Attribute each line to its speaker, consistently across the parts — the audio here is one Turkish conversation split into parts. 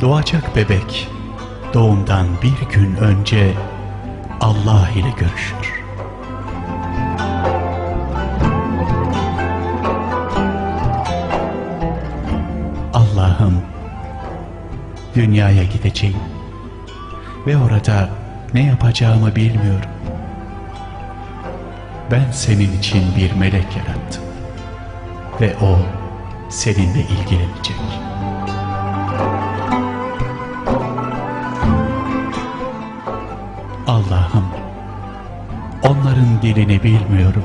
Speaker 1: Doğacak bebek doğumdan bir gün önce Allah ile görüşür. Allah'ım dünyaya gideceğim ve orada ne yapacağımı bilmiyorum. Ben senin için bir melek yarattım ve o seninle ilgilenecek. Allah'ım onların dilini bilmiyorum.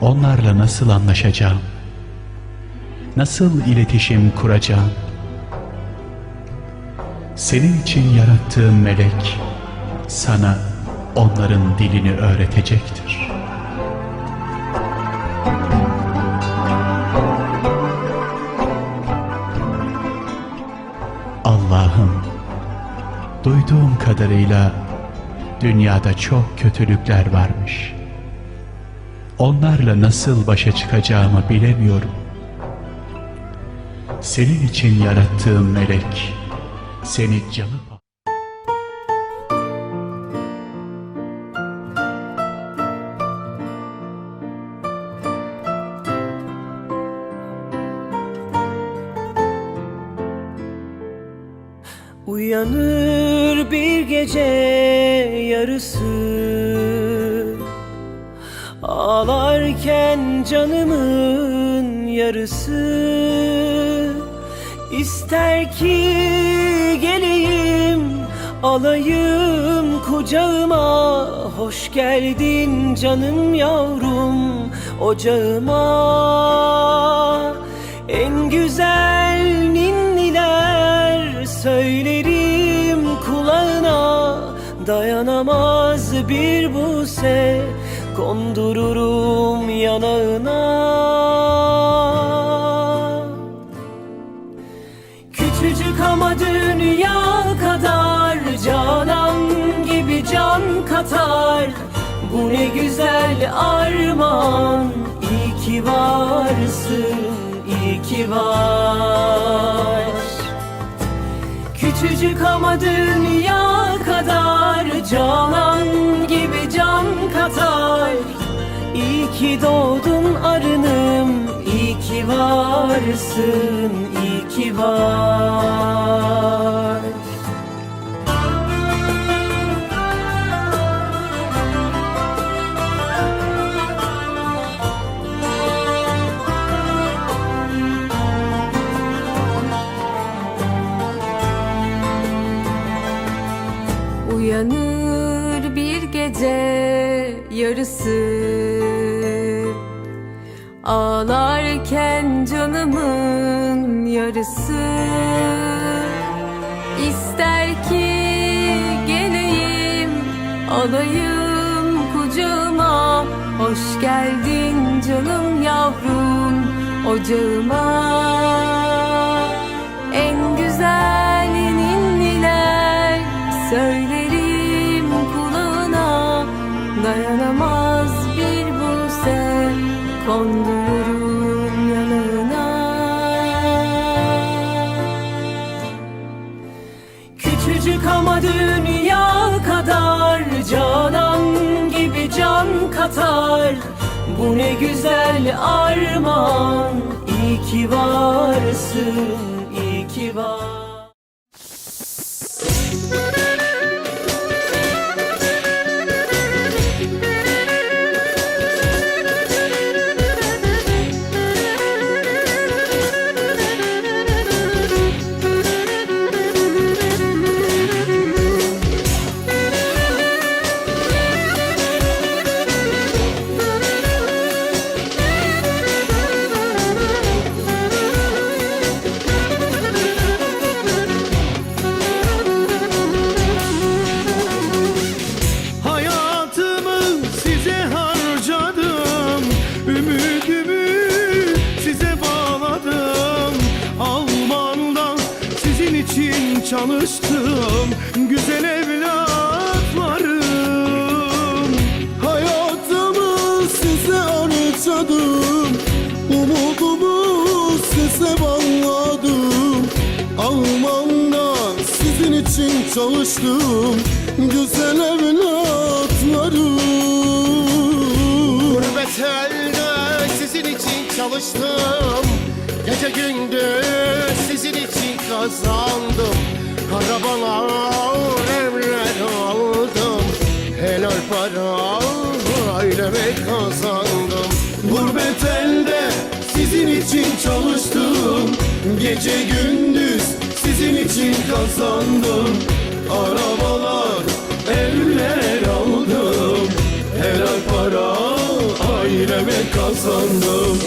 Speaker 1: Onlarla nasıl anlaşacağım? Nasıl iletişim kuracağım? Senin için yarattığım melek sana onların dilini öğretecektir. Duyduğum kadarıyla dünyada çok kötülükler varmış. Onlarla nasıl başa çıkacağımı bilemiyorum. Senin için yarattığım melek seni canı
Speaker 2: Uyanır bir gece yarısı. Ağlarken canımın yarısı. İster ki geleyim alayım kucağıma. Hoş geldin canım yavrum ocağıma. En güzel ninniler söylerim Dayanamaz bir buse kondururum yanağına. Küçücük ama dünya kadar Canan gibi can katar. Bu ne güzel armağan İyi ki varsın, iyi ki var. Küçücük ama dünya kadar Canan gibi can katar. İyi ki doğdun arınım İyi ki varsın, iyi ki var
Speaker 3: yarısı. Ağlarken canımın yarısı. İster ki geleyim alayım kucağıma. Hoş geldin canım yavrum ocağıma. En güzel
Speaker 2: Bu ne güzel armağan İyi ki varsın,
Speaker 4: çalıştım Güzel evlatlarım. Hayatımı size harcadım Umudumu size bağladım. Alman'da çalıştım Güzel evlatlarım.
Speaker 5: Gurbet elde sizin için çalıştım Gece gündüz sizin için kazandım. Arabalar, evler aldım. Helal para aileme kazandım.
Speaker 4: Gurbet elde sizin için çalıştım. Gece gündüz sizin için kazandım. Arabalar, evler aldım. Helal para aileme kazandım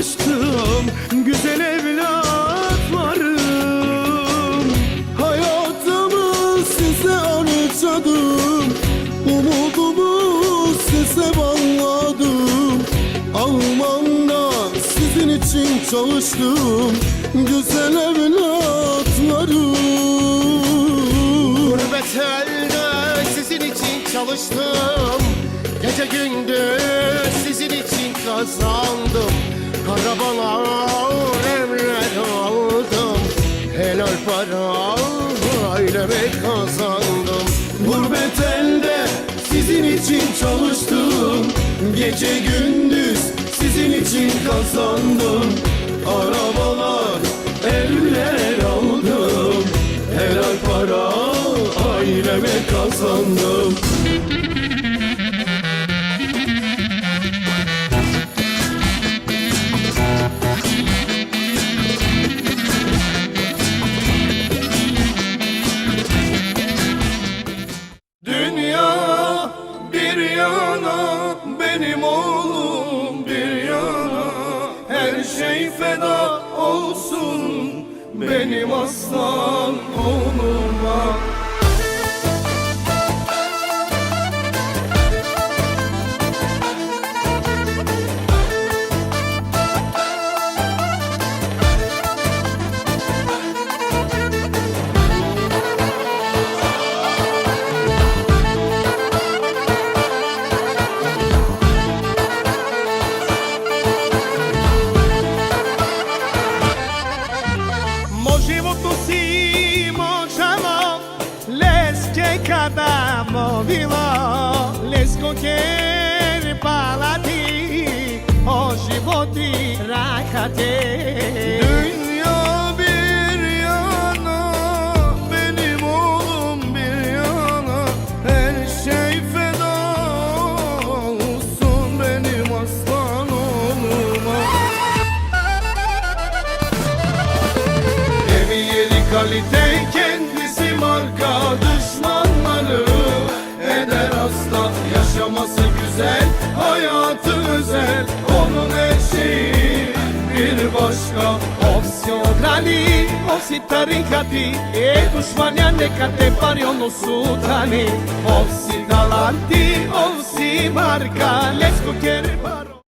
Speaker 4: çalıştım Güzel evlatlarım. Hayatımı size harcadım Umudumu size bağladım. Alman'da sizin için çalıştım Güzel evlatlarım.
Speaker 5: Gurbet elde sizin için çalıştım. Gece gündüz sizin için kazandım Arabalar, evler aldım. Helal para aileme kazandım.
Speaker 4: Gurbet elde sizin için çalıştım. Gece gündüz sizin için kazandım. Arabalar, evler aldım. Helal para aileme kazandım Her şey feda olsun. Benim aslan oğluma κατά μοδηλό Λες κοκέρι παλάτι, ο ζυμώτη ράχατε güzel hayatı özel. Onun her bir başka.
Speaker 6: Ovsi ograni, ovsi tarikati E dušmanja neka te pari ono sutani Ovsi galanti, ovsi marka Lesko kjer bar